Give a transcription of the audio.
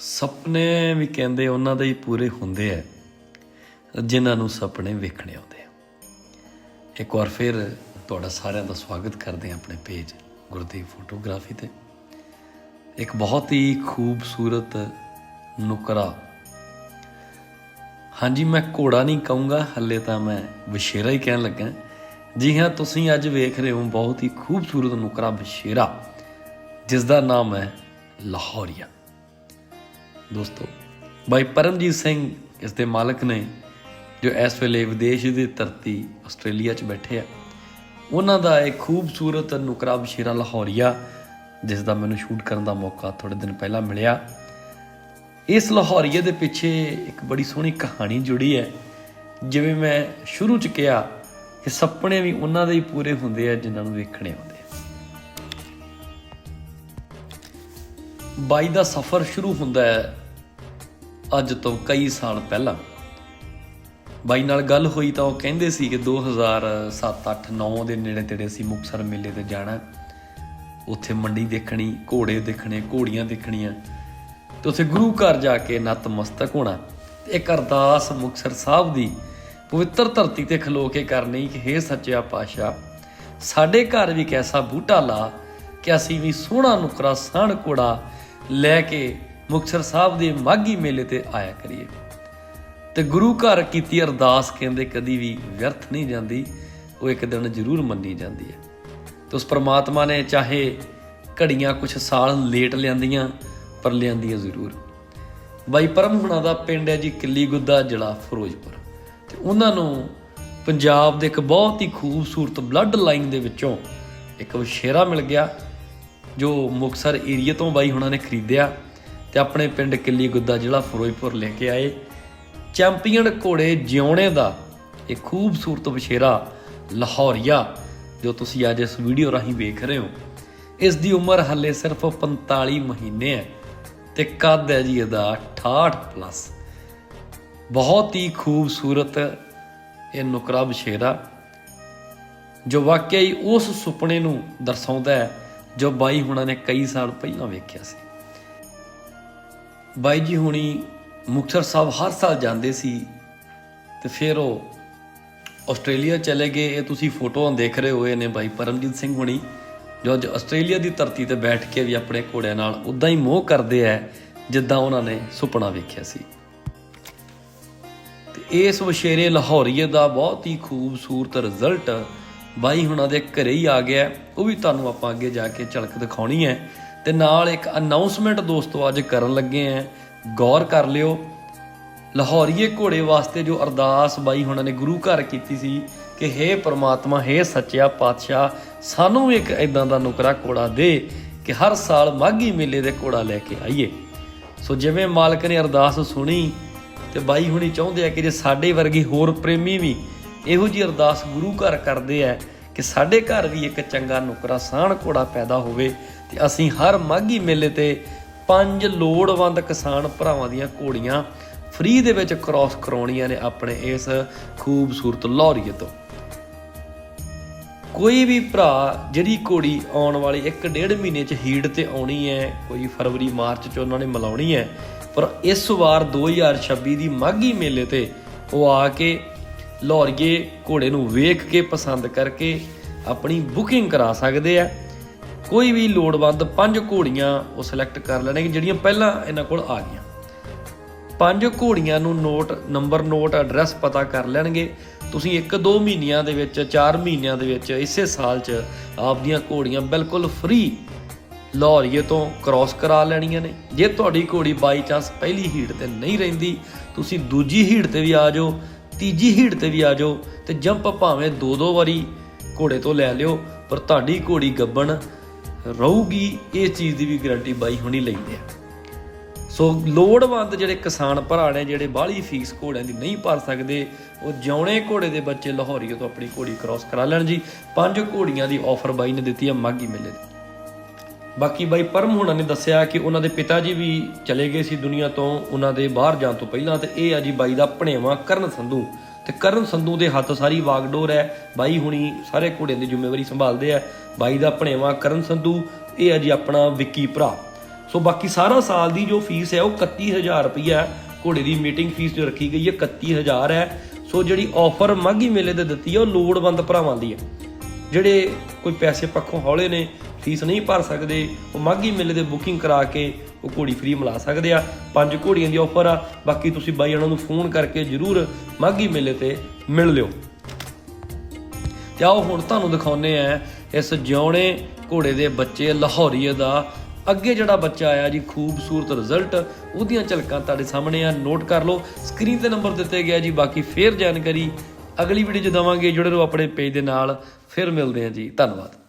ਸੁਪਨੇ ਵੀ ਕਹਿੰਦੇ ਉਹਨਾਂ ਦੇ ਹੀ ਪੂਰੇ ਹੁੰਦੇ ਆ, ਜਿਨ੍ਹਾਂ ਨੂੰ ਸੁਪਨੇ ਵੇਖਣੇ ਆਉਂਦੇ ਆ। ਇੱਕ ਵਾਰ ਫਿਰ ਤੁਹਾਡਾ ਸਾਰਿਆਂ ਦਾ ਸਵਾਗਤ ਕਰਦੇ ਹਾਂ ਆਪਣੇ ਪੇਜ ਗੁਰਦੀਪ ਫੋਟੋਗ੍ਰਾਫੀ ਤੇ। ਇੱਕ ਬਹੁਤ ਹੀ ਖੂਬਸੂਰਤ ਨੁਕਰਾ। ਹਾਂਜੀ, ਮੈਂ ਘੋੜਾ ਨਹੀਂ ਕਹੂੰਗਾ, ਹੱਲੇ ਤਾਂ ਮੈਂ ਵਿਸ਼ੇਰਾ ਹੀ ਕਹਿਣ ਲੱਗਾ ਜੀ ਹਾਂ, ਤੁਸੀਂ ਅੱਜ ਵੇਖ ਰਹੇ ਹੋ ਬਹੁਤ ਹੀ ਖੂਬਸੂਰਤ ਨੁਕਰਾ ਵਿਸ਼ੇਰਾ ਜਿਸ ਦਾ ਨਾਮ ਹੈ ਲਾਹੌਰੀਆ। ਦੋਸਤੋ ਭਾਈ ਪਰਮਜੀਤ ਸਿੰਘ ਇਸ ਦੇ ਮਾਲਕ ਨੇ ਜੋ ਇਸ ਵੇਲੇ ਵਿਦੇਸ਼ ਦੀ ਧਰਤੀ ਆਸਟ੍ਰੇਲੀਆ 'ਚ ਬੈਠੇ ਆ, ਉਹਨਾਂ ਦਾ ਇੱਕ ਖੂਬਸੂਰਤ ਨੁਕਰਾ ਬਸ਼ੀਰਾ ਲਾਹੌਰੀਆ, ਜਿਸ ਦਾ ਮੈਨੂੰ ਸ਼ੂਟ ਕਰਨ ਦਾ ਮੌਕਾ ਥੋੜੇ ਦਿਨ ਪਹਿਲਾਂ ਮਿਲਿਆ। ਇਸ ਲਾਹੌਰੀਏ ਦੇ ਪਿੱਛੇ ਇੱਕ ਬੜੀ ਸੋਹਣੀ ਕਹਾਣੀ ਜੁੜੀ ਹੈ। ਜਿਵੇਂ ਮੈਂ ਸ਼ੁਰੂ 'ਚ ਕਿਹਾ ਕਿ ਸੁਪਨੇ ਵੀ ਉਹਨਾਂ ਦੇ ਹੀ ਪੂਰੇ ਹੁੰਦੇ ਆ, ਜਿਨ੍ਹਾਂ ਨੂੰ ਵੇਖਣੇ ਆਉਂਦੇ ਬਾਈ ਦਾ ਸਫ਼ਰ ਸ਼ੁਰੂ ਹੁੰਦਾ ਹੈ ਅੱਜ ਤੋਂ ਕਈ ਸਾਲ ਪਹਿਲਾਂ। ਬਾਈ ਨਾਲ ਗੱਲ ਹੋਈ ਤਾਂ ਉਹ ਕਹਿੰਦੇ ਸੀ ਕਿ 2007 8 9 ਦੇ ਨੇੜੇ ਤੇੜੇ ਅਸੀਂ ਮੁਕਸਰ ਮੇਲੇ ਤੇ ਜਾਣਾ ਉੱਥੇ ਮੰਡੀ ਦੇਖਣੀ, ਘੋੜੇ ਦੇਖਣੇ, ਘੋੜੀਆਂ ਦੇਖਣੀਆਂ। ਤੇ ਉੱਥੇ ਗੁਰੂ ਘਰ ਜਾ ਕੇ ਨਤਮਸਤਕ ਹੋਣਾ। ਇੱਕ ਅਰਦਾਸ ਮੁਕਸਰ ਸਾਹਿਬ ਦੀ ਪਵਿੱਤਰ ਧਰਤੀ ਤੇ ਖਲੋ ਕੇ ਕਰਨੀ ਕਿ ਹੇ ਸੱਚਿਆ ਪਾਤਸ਼ਾਹ, ਸਾਡੇ ਘਰ ਵੀ ਇੱਕ ਐਸਾ ਬੂਟਾ ਲਾ ਕਿ ਅਸੀਂ ਵੀ ਸੋਹਣਾ ਨੁਕਰਾ ਸਾਣ ਕੋੜਾ ਲੈ ਕੇ ਮੁਕਤਸਰ ਸਾਹਿਬ ਦੇ ਮਾਗੀ ਮੇਲੇ ਤੇ ਆਇਆ ਕਰੀਏ। ਤੇ ਗੁਰੂ ਘਰ ਕੀਤੀ ਅਰਦਾਸ ਕਹਿੰਦੇ ਕਦੀ ਵੀ ਵਿਅਰਥ ਨਹੀਂ ਜਾਂਦੀ, ਉਹ ਇੱਕ ਦਿਨ ਜ਼ਰੂਰ ਮੰਨੀ ਜਾਂਦੀ ਹੈ। ਤੇ ਉਸ ਪ੍ਰਮਾਤਮਾ ਨੇ ਚਾਹੇ ਘੜੀਆਂ ਕੁਝ ਸਾਲ ਲੇਟ ਲਿਆਂਦੀਆਂ, ਪਰ ਲਿਆਂਦੀਆਂ ਜ਼ਰੂਰ। ਬਾਈ ਪਰਮ ਹੁਣਾਂ ਦਾ ਪਿੰਡ ਹੈ ਜੀ ਕਿੱਲੀ ਗੁੱਦਾ ਜ਼ਿਲ੍ਹਾ ਫਿਰੋਜ਼ਪੁਰ। ਤੇ ਉਹਨਾਂ ਨੂੰ ਪੰਜਾਬ ਦੇ ਇੱਕ ਬਹੁਤ ਹੀ ਖੂਬਸੂਰਤ ਬਲੱਡ ਲਾਈਨ ਦੇ ਵਿੱਚੋਂ ਇੱਕ ਵਸ਼ੇਰਾ ਮਿਲ ਗਿਆ। ਜੋ ਮੁਕਸਰ ਏਰੀਆ ਤੋਂ ਬਾਈ ਹੁਣਾਂ ਨੇ ਖਰੀਦਿਆ ਤੇ ਆਪਣੇ ਪਿੰਡ ਕਿੱਲੀ ਗੁੱਦਾ ਜ਼ਿਲ੍ਹਾ ਫਿਰੋਜ਼ਪੁਰ ਲੈ ਕੇ ਆਏ। ਚੈਂਪੀਅਨ ਘੋੜੇ ਜਿਉਣੇ ਦਾ ਇਹ ਖੂਬਸੂਰਤ ਬਸ਼ੇਰਾ ਲਾਹੌਰੀਆ, ਜੋ ਤੁਸੀਂ ਅੱਜ ਇਸ ਵੀਡੀਓ ਰਾਹੀਂ ਵੇਖ ਰਹੇ ਹੋ। ਇਸ ਦੀ ਉਮਰ ਹੱਲੇ ਸਿਰਫ 45 ਮਹੀਨੇ ਹੈ ਤੇ ਕੱਦ ਹੈ ਜੀ ਇਹਦਾ 68 ਪਲੱਸ ਬਹੁਤ ਹੀ ਖੂਬਸੂਰਤ ਇਹ ਨੁਕਰਾ ਬਸ਼ੇਰਾ ਜੋ ਵਾਕਿਆ ਹੀ ਉਸ ਸੁਪਨੇ ਨੂੰ ਦਰਸਾਉਂਦਾ ਹੈ ਜੋ ਬਾਈ ਹੁਣਾਂ ਨੇ ਕਈ ਸਾਲ ਪਹਿਲਾਂ ਵੇਖਿਆ ਸੀ। ਬਾਈ ਜੀ ਹੁਣੀ ਮੁਕਤਸਰ ਸਾਹਿਬ ਹਰ ਸਾਲ ਜਾਂਦੇ ਸੀ ਤੇ ਫਿਰ ਉਹ ਆਸਟ੍ਰੇਲੀਆ ਚਲੇ ਗਏ। ਇਹ ਤੁਸੀਂ ਫੋਟੋਆਂ ਦੇਖ ਰਹੇ ਹੋਏ ਨੇ ਬਾਈ ਪਰਮਜੀਤ ਸਿੰਘ ਹੁਣੀ, ਜੋ ਅੱਜ ਆਸਟ੍ਰੇਲੀਆ ਦੀ ਧਰਤੀ ਤੇ ਬੈਠ ਕੇ ਵੀ ਆਪਣੇ ਘੋੜਿਆਂ ਨਾਲ ਉਦਾਂ ਹੀ ਮੋਹ ਕਰਦੇ ਐ ਜਿੱਦਾਂ ਉਹਨਾਂ ਨੇ ਸੁਪਨਾ ਵੇਖਿਆ ਸੀ। ਤੇ ਇਸ ਵਸ਼ੇਰੇ ਲਾਹੌਰੀਏ ਦਾ ਬਹੁਤ ਹੀ ਖੂਬਸੂਰਤ ਰਿਜ਼ਲਟ ਬਾਈ ਹੁਣਾਂ ਦੇ ਘਰੇ ਹੀ ਆ ਗਿਆ ਉਹ ਵੀ ਤੁਹਾਨੂੰ ਆਪਾਂ ਅੱਗੇ ਜਾ ਕੇ ਝਲਕ ਦਿਖਾਉਣੀ ਹੈ। ਤੇ ਨਾਲ ਇੱਕ ਅਨਾਉਂਸਮੈਂਟ ਦੋਸਤੋ ਅੱਜ ਕਰਨ ਲੱਗੇ ਆ ਗੌਰ ਕਰ ਲਿਓ। ਲਾਹੌਰੀਏ ਘੋੜੇ ਵਾਸਤੇ ਜੋ ਅਰਦਾਸ ਬਾਈ ਹੁਣਾਂ ਨੇ ਗੁਰੂ ਘਰ ਕੀਤੀ ਸੀ ਕਿ हे ਪ੍ਰਮਾਤਮਾ हे ਸੱਚਿਆ ਪਾਤਸ਼ਾਹ, ਸਾਨੂੰ ਵੀ ਇੱਕ ਇਦਾਂ ਦਾ ਨੁਕਰਾ ਘੋੜਾ ਦੇ ਕਿ ਹਰ ਸਾਲ ਮਾਘੀ ਮੇਲੇ ਦੇ ਘੋੜਾ ਲੈ ਕੇ ਆਈਏ। ਸੋ ਜਿਵੇਂ ਮਾਲਕ ਨੇ ਅਰਦਾਸ ਸੁਣੀ ਤੇ ਬਾਈ ਹੁਣੀ ਚਾਹੁੰਦੇ ਆ ਕਿ ਜੇ ਸਾਡੇ ਵਰਗੇ ਹੋਰ ਪ੍ਰੇਮੀ ਵੀ ਇਹੋ ਜੀ ਅਰਦਾਸ ਗੁਰੂ ਘਰ ਕਰਦੇ ਆ ਕਿ ਸਾਡੇ ਘਰ ਵੀ ਇੱਕ ਚੰਗਾ ਨੁਕਰਾ ਸਾਣ ਘੋੜਾ ਪੈਦਾ ਹੋਵੇ ਤੇ ਅਸੀਂ ਹਰ ਮਾਘੀ ਮੇਲੇ ਤੇ ਪੰਜ ਲੋੜਵੰਦ ਕਿਸਾਨ ਭਰਾਵਾਂ ਦੀਆਂ ਘੋੜੀਆਂ ਫ੍ਰੀ ਦੇ ਵਿੱਚ ਕ੍ਰਾਸ ਕਰਾਉਣੀਆਂ ਨੇ ਆਪਣੇ ਇਸ ਖੂਬਸੂਰਤ ਲਾਹੌਰੀਏ ਤੋਂ। ਕੋਈ ਵੀ ਭਰਾ ਜਿਹੜੀ ਘੋੜੀ ਆਉਣ ਵਾਲੀ 1.5 ਮਹੀਨੇ ਚ ਹੀਟ ਤੇ ਆਉਣੀ ਹੈ, ਕੋਈ ਫਰਵਰੀ, ਮਾਰਚ ਚ ਉਹਨਾਂ ਨੇ ਮਿਲਾਉਣੀ ਹੈ, ਪਰ ਇਸ ਵਾਰ 2026 ਦੀ ਮਾਘੀ ਮੇਲੇ ਤੇ ਉਹ ਆ ਕੇ ਲਾਹੌਰੀਏ ਘੋੜੇ ਨੂੰ ਵੇਖ ਕੇ ਪਸੰਦ ਕਰਕੇ ਆਪਣੀ ਬੁਕਿੰਗ ਕਰਾ ਸਕਦੇ ਆ। ਕੋਈ ਵੀ ਲੋੜਵੰਦ ਪੰਜ ਘੋੜੀਆਂ ਉਹ ਸਿਲੈਕਟ ਕਰ ਲੈਣਗੇ, ਜਿਹੜੀਆਂ ਪਹਿਲਾਂ ਇਹਨਾਂ ਕੋਲ ਆ ਗਈਆਂ। ਪੰਜ ਘੋੜੀਆਂ ਨੂੰ ਨੋਟ ਨੰਬਰ ਨੋਟ ਐਡਰੈਸ ਪਤਾ ਕਰ ਲੈਣਗੇ। ਤੁਸੀਂ 1-2 ਮਹੀਨਿਆਂ ਦੇ ਵਿੱਚ 4 ਮਹੀਨਿਆਂ ਦੇ ਵਿੱਚ ਇਸੇ ਸਾਲ 'ਚ ਆਪਦੀਆਂ ਘੋੜੀਆਂ ਬਿਲਕੁਲ ਫ੍ਰੀ ਲਾਹੌਰੀਏ ਤੋਂ ਕ੍ਰਾਸ ਕਰਾ ਲੈਣੀਆਂ ਨੇ। ਜੇ ਤੁਹਾਡੀ ਘੋੜੀ ਬਾਈ ਚਾਂਸ ਪਹਿਲੀ ਹੀਟ ਤੇ ਨਹੀਂ ਰਹਿੰਦੀ, ਤੁਸੀਂ ਦੂਜੀ ਹੀਟ ਤੇ ਵੀ ਆ ਜਾਓ। ਤੀਜੀ ਹੀਟ ਤੇ ਵੀ ਆ ਜਾਓ ਤੇ ਜੰਪ ਭਾਵੇਂ ਦੋ ਦੋ ਵਾਰੀ ਘੋੜੇ ਤੋਂ ਲੈ ਲਿਓ, ਪਰ ਤੁਹਾਡੀ ਘੋੜੀ ਗੱਬਣ ਰਹੂਗੀ ਇਹ ਚੀਜ਼ ਦੀ ਵੀ ਗਾਰੰਟੀ ਬਾਈ ਹੁਣੀ ਲੈਂਦੇ ਆ। ਸੋ ਲੋੜਵੰਦ ਜਿਹੜੇ ਕਿਸਾਨ ਭਰਾ ਨੇ ਜਿਹੜੇ ਬਾਹਲੀ ਫੀਸ ਘੋੜਿਆਂ ਦੀ ਨਹੀਂ ਭਰ ਸਕਦੇ, ਉਹ ਜਿਉਣੇ ਘੋੜੇ ਦੇ ਬੱਚੇ ਲਾਹੌਰੀਓ ਤੋਂ ਆਪਣੀ ਘੋੜੀ ਕ੍ਰਾਸ ਕਰਾ ਲੈਣ ਜੀ। ਪੰਜ ਘੋੜੀਆਂ ਦੀ ਆਫਰ ਬਾਈ ਨੇ ਦਿੱਤੀ ਹੈ ਮਾਗੀ ਮੇਲੇ ਦੀ। ਬਾਕੀ ਬਾਈ ਪਰਮ ਹੁਣਾਂ ਨੇ ਦੱਸਿਆ ਕਿ ਉਹਨਾਂ ਦੇ ਪਿਤਾ ਜੀ ਵੀ ਚਲੇ ਗਏ ਸੀ ਦੁਨੀਆ ਤੋਂ, ਉਹਨਾਂ ਦੇ ਬਾਹਰ ਜਾਣ ਤੋਂ ਪਹਿਲਾਂ ਤੇ ਇਹ ਆ ਜੀ ਬਾਈ ਦਾ ਭਣੇਵਾ ਕਰਨ ਸੰਧੂ। ਤੇ ਕਰਨ ਸੰਧੂ ਦੇ ਹੱਥ ਸਾਰੀ ਵਾਗਡੋਰ ਹੈ। ਬਾਈ ਹੁਣੀ ਸਾਰੇ ਘੋੜਿਆਂ ਦੀ ਜ਼ਿੰਮੇਵਾਰੀ ਸੰਭਾਲਦੇ ਆ। ਬਾਈ ਦਾ ਭਣੇਵਾ ਕਰਨ ਸੰਧੂ, ਇਹ ਆ ਜੀ ਆਪਣਾ ਵਿੱਕੀ ਭਰਾ। ਸੋ ਬਾਕੀ ਸਾਰਾ ਸਾਲ ਦੀ ਜੋ ਫੀਸ ਹੈ ਉਹ 31000 ਰੁਪਈਆ ਘੋੜੇ ਦੀ ਮੀਟਿੰਗ ਫੀਸ ਜੋ ਰੱਖੀ ਗਈ ਹੈ 31000 ਹੈ। ਸੋ ਜਿਹੜੀ ਆਫਰ ਮਾਘੀ ਮੇਲੇ 'ਤੇ ਦਿੱਤੀ ਹੈ, ਉਹ ਲੋੜਵੰਦ ਭਰਾਵਾਂ ਦੀ ਹੈ। ਜਿਹੜੇ ਕੋਈ ਪੈਸੇ ਪੱਖੋਂ ਹੌਲੇ ਨੇ ਫੀਸ ਨਹੀਂ ਭਰ ਸਕਦੇ, ਉਹ ਮਾਘੀ ਮੇਲੇ ਦੇ ਬੁਕਿੰਗ ਕਰਾ ਕੇ ਉਹ ਘੋੜੀ ਫ੍ਰੀ ਮਿਲਾ ਸਕਦੇ ਆ। ਪੰਜ ਘੋੜੀਆਂ ਦੀ ਆਫਰ ਆ। ਬਾਕੀ ਤੁਸੀਂ ਬਾਈ ਉਹਨਾਂ ਨੂੰ ਫੋਨ ਕਰਕੇ ਜਰੂਰ ਮਾਘੀ ਮੇਲੇ ਤੇ ਮਿਲ ਲਿਓ। ਤੇ ਆਓ ਹੁਣ ਤੁਹਾਨੂੰ ਦਿਖਾਉਨੇ ਆ ਇਸ ਜਿਉਣੇ ਘੋੜੇ ਦੇ ਬੱਚੇ ਲਾਹੌਰੀਏ ਦਾ। ਅੱਗੇ ਜਿਹੜਾ ਬੱਚਾ ਆਇਆ ਜੀ, ਖੂਬਸੂਰਤ ਰਿਜ਼ਲਟ ਉਹਦੀਆਂ ਝਲਕਾਂ ਤੁਹਾਡੇ ਸਾਹਮਣੇ ਆ। ਨੋਟ ਕਰ ਲਓ ਸਕਰੀਨ ਤੇ ਨੰਬਰ ਦਿੱਤੇ ਗਿਆ ਜੀ, ਬਾਕੀ ਫੇਰ ਜਾਣਕਾਰੀ ਅਗਲੀ ਵੀਡੀਓ 'ਚ ਦਵਾਂਗੇ। ਜੁੜੇ ਰਹੋ ਆਪਣੇ ਪੇਜ ਦੇ ਨਾਲ। ਫਿਰ ਮਿਲਦੇ ਹਾਂ ਜੀ। ਧੰਨਵਾਦ।